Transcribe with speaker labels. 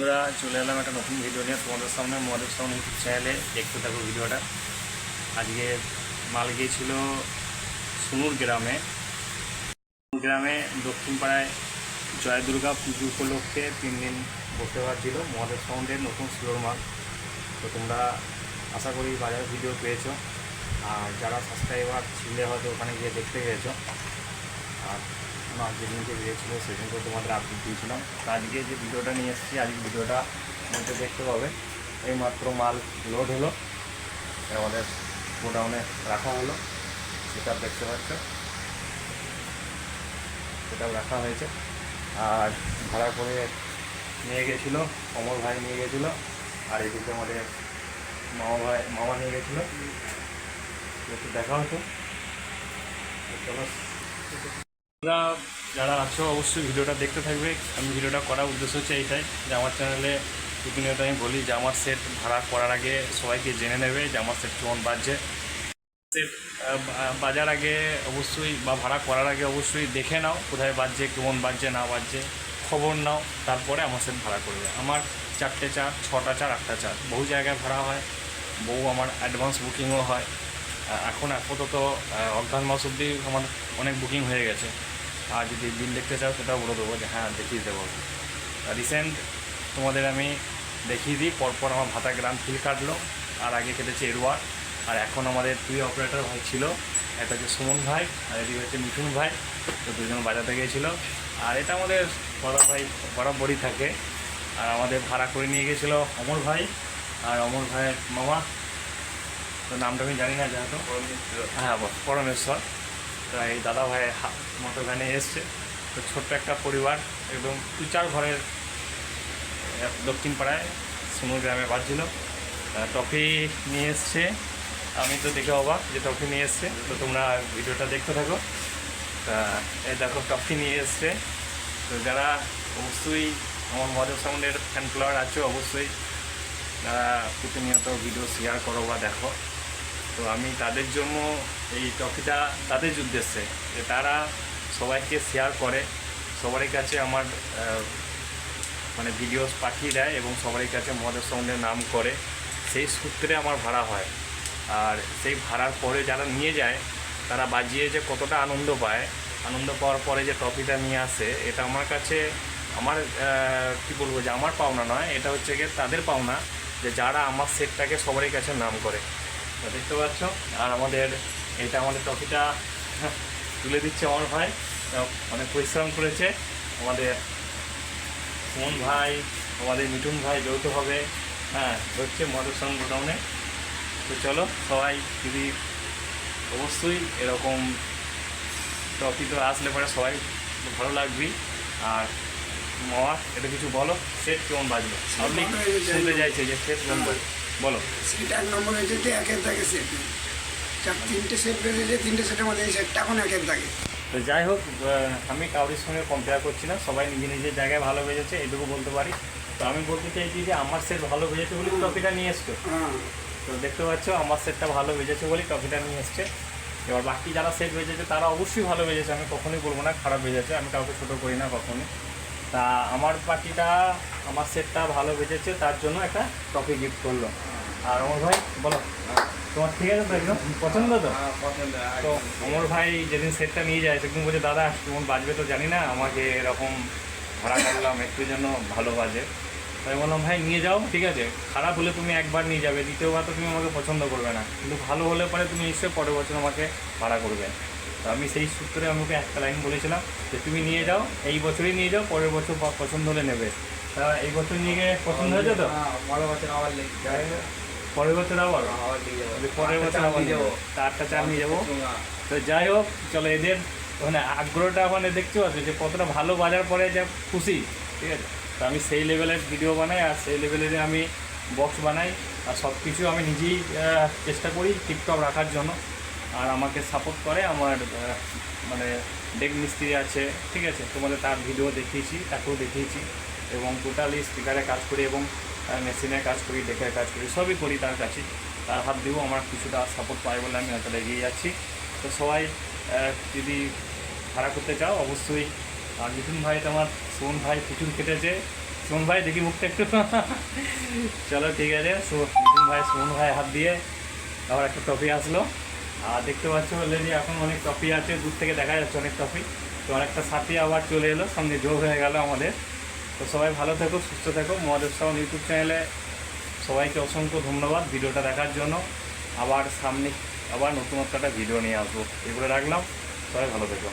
Speaker 1: বন্ধুরা, চলে এলাম একটা নতুন ভিডিও নিয়ে তোমাদের সামনে মহাদেব সামনে ইউটিউব চ্যানেলে দেখতে থাকো ভিডিওটা। আজকে মাল গিয়েছিল সুনুর গ্রামে। গ্রামে দক্ষিণ পাড়ায় জয় দুর্গা পুজো উপলক্ষে তিন দিন বসতে পারছিল মহাদেব সাউন্ডের নতুন স্লোর মাল। তো তোমরা আশা করি বাজার ভিডিও পেয়েছ। আর যারা সাবস্ক্রাইবার ছিলে হয়তো ওখানে গিয়ে দেখতে গিয়েছো আর আমার যেদিনকে বেরিয়েছিল সেদিনকে তোমাদের আপডেট দিয়েছিলাম। আজকে যে ভিডিওটা নিয়ে এসেছি, আজকে ভিডিওটা মধ্যে দেখতে পাবে এই মাত্র মাল লোড হলো, আমাদের গোডাউনে রাখা হলো, সেটা দেখতে পাচ্ছ। সেটাও রাখা হয়েছে। আর ভাড়া করে নিয়ে গেছিল, অমর ভাই নিয়ে গেছিল, আর এদিকে আমাদের মামা ভাই, মামা নিয়ে গেছিল। একটু দেখা হতো তোমরা যারা আছো, অবশ্যই ভিডিওটা দেখতে থাকবে। আমি ভিডিওটা করার উদ্দেশ্য হচ্ছে এইটাই যে আমার চ্যানেলে প্রতিনিয়ত আমি বলি যে আমার সেট ভাড়া করার আগে সবাইকে জেনে নেবে যে আমার সেট কেমন বাজছে। সেট বাজার আগে অবশ্যই বা ভাড়া করার আগে অবশ্যই দেখে নাও কোথায় বাজছে, কেমন বাজছে, না বাজছে, খবর নাও, তারপরে আমার সেট ভাড়া করবে আমার চারটে চার, ছটা চার, আটটা চার, বহু জায়গায় ভাড়া হয়, বহু আমার অ্যাডভান্স বুকিংও হয়। এখন আপাতত অজ্ঞান মাস অবধি আমার অনেক বুকিং হয়ে গেছে। আর যদি বিল দেখতে চাও সেটাও বলে দেবো যে হ্যাঁ দেখিয়ে দেবো। রিসেন্ট তোমাদের আমি দেখিয়ে দিই পরপর আমার ভাতা গ্রাম ফিল কাটলো আর আগে কেটেছে এরওয়ার আর এখন আমাদের দুই অপারেটর ভাই ছিল একটা হচ্ছে সুমন ভাই আর এটি হচ্ছে মিঠুন ভাই তো দুজন বাজাতে গিয়েছিল। আর এটা আমাদের বড় ভাই বরাবরই থাকে। আর আমাদের ভাড়া করে নিয়ে গেছিল অমর ভাই আর অমর ভাইয়ের মামা। তো নামটা আমি জানি না যেহেতু। হ্যাঁ পরমেশ্বর। এই দাদা ভাই মোটর ভ্যানে এসছে। তো ছোট্ট একটা পরিবার, একদম দু চার ঘরের দক্ষিণ পাড়ায় সুমুর গ্রামে বাজছিল। টফি নিয়ে এসছে। আমি তো দেখে অবাক যে টফি নিয়ে এসছে। তো তোমরা ভিডিওটা দেখতে থাকো। তা, এই দেখো, টফি নিয়ে এসছে। তো যারা অবশ্যই আমার মজার সাউন্ডের ফ্যান ফলোয়ার আছে, অবশ্যই তারা প্রতিনিয়ত ভিডিও শেয়ার করো বা দেখো। তো আমি তাদের জন্য এই ট্রফিটা তাদের উদ্দেশ্যে যে তারা সবাইকে শেয়ার করে, সবারই কাছে আমার মানে ভিডিওস পাঠিয়ে দেয় এবং সবারই কাছে মদের সাউন্ডের নাম করে। সেই সূত্রে আমার ভাড়া হয়। আর সেই ভাড়ার পরে যারা নিয়ে যায়, তারা বাজিয়ে যে কতটা আনন্দ পায়, আনন্দ পাওয়ার পরে যে ট্রফিটা নিয়ে আসে, এটা আমার কাছে, আমার কি বলব, যে আমার পাওনা নয়, এটা হচ্ছে গিয়ে তাদের পাওনা যে যারা আমার সেটটাকে সবারই কাছে নাম করে। দেখতে পাচ্ছ? আর আমাদের এটা আমাদের ট্রফিটা তুলে দিচ্ছে আমার ভাই। অনেক পরিশ্রম করেছে। আমাদের সুমন ভাই আমাদের মিঠুন ভাই যৌথ হবে। হ্যাঁ হচ্ছে মধুসন গোডাউনে। তো চলো সবাই যদি অবশ্যই এরকম ট্রফি তো আসলে পরে সবাই ভালো লাগবেই আর মামা এটা কিছু বলো সেট কেমন বাজবে আপনি শুনতে চাইছে যে সেট কেমন বাজবে বলো।
Speaker 2: সেট এক নম্বর একের দাগে সেট। চার তিনটে সেট বেরিয়েছে তিনটে সেটের মধ্যে এই সেটটা এখন একের দাগে।
Speaker 1: তো যাই হোক আমি কাউরির সঙ্গে কম্পেয়ার করছি না সবাই নিজে নিজের জায়গায় ভালো বেজেছে এটুকু বলতে পারি। তো আমি বলতে চাইছি যে আমার সেট ভালো বেজেছে বলে ট্রফিটা নিয়ে এসছো?
Speaker 2: হ্যাঁ।
Speaker 1: তো দেখতে পাচ্ছ আমার সেটটা ভালো বেজেছে বলে ট্রফিটা নিয়ে এসছে। এবার বাকি যারা সেট বেজেছে তারা অবশ্যই ভালো বেজেছে আমি কখনোই বলব না খারাপ বেজেছে আমি কাউকে ছোটো করি না কখনোই। তা আমার পার্টিটা আমার সেটটা ভালো বেজেছে তার জন্য একটা ট্রফি গিফট করল। আর অমর ভাই বলো। তোমার ঠিক আছে তো একদম? পছন্দ তো? তো অমর ভাই যেদিন সেটটা নিয়ে যায় সেদিন বলছে দাদা কেমন বাজবে তো জানি না আমাকে এরকম ভাড়া করলাম একটু যেন ভালো বাজে। তাই বললাম ভাই নিয়ে যাও ঠিক আছে। খারাপ হলে তুমি একবার নিয়ে যাবে দ্বিতীয়বার তো তুমি আমাকে পছন্দ করবে না। কিন্তু ভালো হলে পরে তুমি নিশ্চয়ই পরের বছর আমাকে ভাড়া করবে। তো আমি সেই সূত্রে আমি ওকে একটা লাইন বলেছিলাম যে তুমি নিয়ে যাও এই বছরই নিয়ে যাও পরের বছর পছন্দ হলে নেবে। তা এই বছর নিয়ে গিয়ে পছন্দ হয়েছে তো?
Speaker 3: পরের বছর আবার
Speaker 1: পরের বছর আবার? পরের বছর আবার যাব। চারটা চা নিয়ে যাব। তো যাই হোক চলো এদের মানে আগ্রহটা মানে দেখতে পাচ্ছ যে কতটা ভালো বাজার পরে যা খুশি ঠিক আছে? তো আমি সেই লেভেলের ভিডিও বানাই আর সেই লেভেলের আমি বক্স বানাই আর সব কিছু আমি নিজেই চেষ্টা করি টিপটপ রাখার জন্য। আর আমাকে সাপোর্ট করে আমার মানে ডেক মিস্ত্রি আছে ঠিক আছে? তোমাদের তার ভিডিও দেখিয়েছি তাকেও দেখিয়েছি। এবং টোটালি স্পিকারে কাজ করি এবং মেশিনে কাজ করি ডেকের কাজ করি, সবই করি তার কাছে। তার হাত দিয়েও আমার কিছুটা সাপোর্ট পাই বলে আমি হয়তো এগিয়ে যাচ্ছি। তো সবাই যদি ভাড়া করতে চাও, অবশ্যই। আর মিঠুন ভাই তো আমার সুমন ভাই, প্রচুর কেটেছে। সুমন ভাই, দেখি মুখটা একটু। চলো, ঠিক আছে। সো নিতিন ভাই সুমন ভাই হাত দিয়ে আবার একটা টপি আসলো। আর দেখতে পাচ্ছ অলরেডি এখন অনেক টপি আছে, দূর থেকে দেখা যাচ্ছে অনেক টপি তো অনেকটা সাথে আবার চলে এলো সঙ্গে যোগ হয়ে গেল আমাদের। তো সবাই ভালো থেকো, সুস্থ থেকো। মহাদেব সাউন্ড ইউটিউব চ্যানেলে সবাইকে অসংখ্য ধন্যবাদ ভিডিওটা দেখার জন্য। আবার সামনে আবার নতুন একটা ভিডিও নিয়ে আসব। এগুলো রাখলাম। সবাই ভালো থেকো।